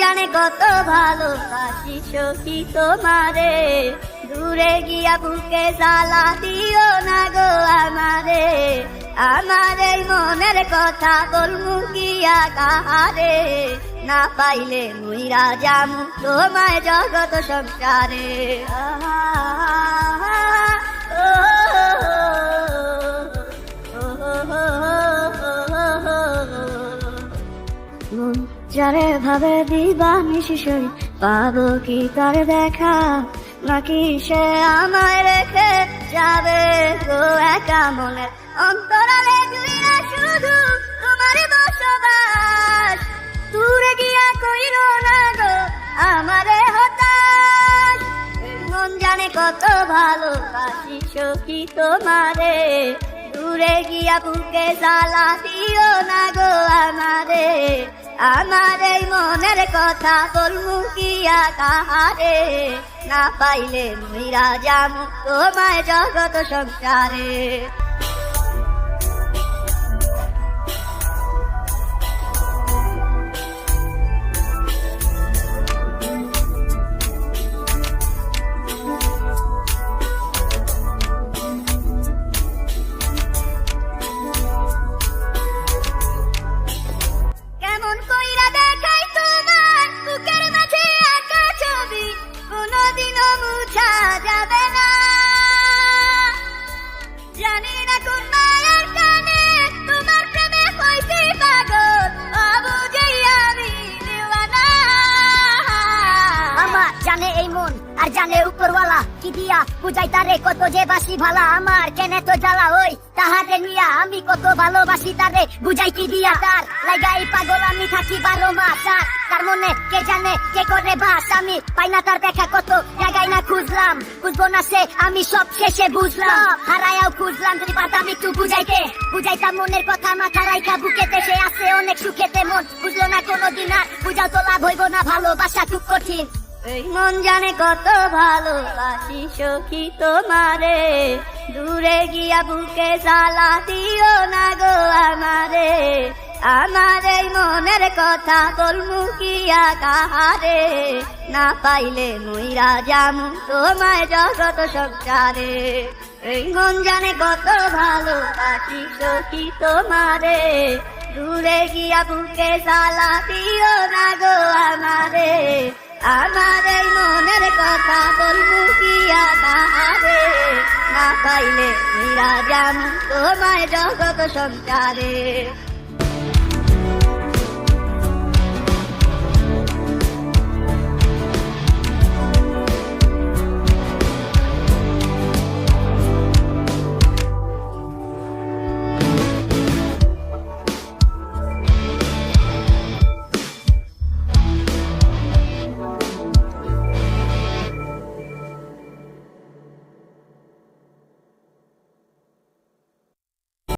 জানে কত ভালোবাসি সখী তোমারে। দূরে গিয়া বুকে জ্বালা দিও না গো আমারে। আমার এই মনের কথা বলমু গিয়া কাহারে। না পাইলে মুই রাজা তোমায় জগত সংসারে। আহা, ও। যারে ভাবে দিবা নিশিসই পাবো কি তার দেখা? নাকি সে আমায় রেখে যাবে গো একা মনে অন্তরালে? জুড়িয়া শুধু তোমার বসবাস। দূরে গিয়া না গো আমারে হতাশ। মন জানে কত সখী তোমারে। দূরে গিয়া বুকে জ্বালা দিও না গো আমার এই মনের কথা বলমু কিয়া কাহারে না পাইলে মুইরা জামু তোমায় জগত সংসারে। মন আর জানে উপরওয়ালা কি দিয়া বুঝাই তারে কত যে বাসি ভালা আমার, কেনে তো জ্বালা ওই তাহারে নিয়া। আমি কত ভালোবাসি তারে, বুঝাই কি দিয়া তার? লাগাই পাগল, আমি থাকি বারো মাস আর তার মনে কে জানে কে করে বাস। আমি পাই না তার দেখা কত জায়গায় না খুঁজলাম। বুঝব না সে, আমি সব শেষে বুঝলাম। হারায়াও খুঁজলাম, যদি পারতাম একটু বুঝাইতে। বুঝাইতাম মনের কথা মাথা রাইখা, বুকেতে সে আছে অনেক সুখেতে মন। বুঝলো না কোনোদিন আর, বুঝাও তো লাভ হইব না, ভালোবাসা খুব কঠিন। মন জানে কত ভালোবাসি, সখী তোমারে। দূরে গিয়া বুকে জ্বালা দিও না গো আমারে। আমার এই মনের কথা বলমু কিয়া কাহারে। না পাইলে মুইরা জামু তোমায় জগত সংসারে। এই মন জানে কত ভালোবাসি, সখী তোমারে। দূরে গিয়া বুকে জ্বালা দিও না গো আমারে। আমার এই মনের কথা বলব কি আকারে? না পাইলে মীরা জান তোমায় জগত সংসারে।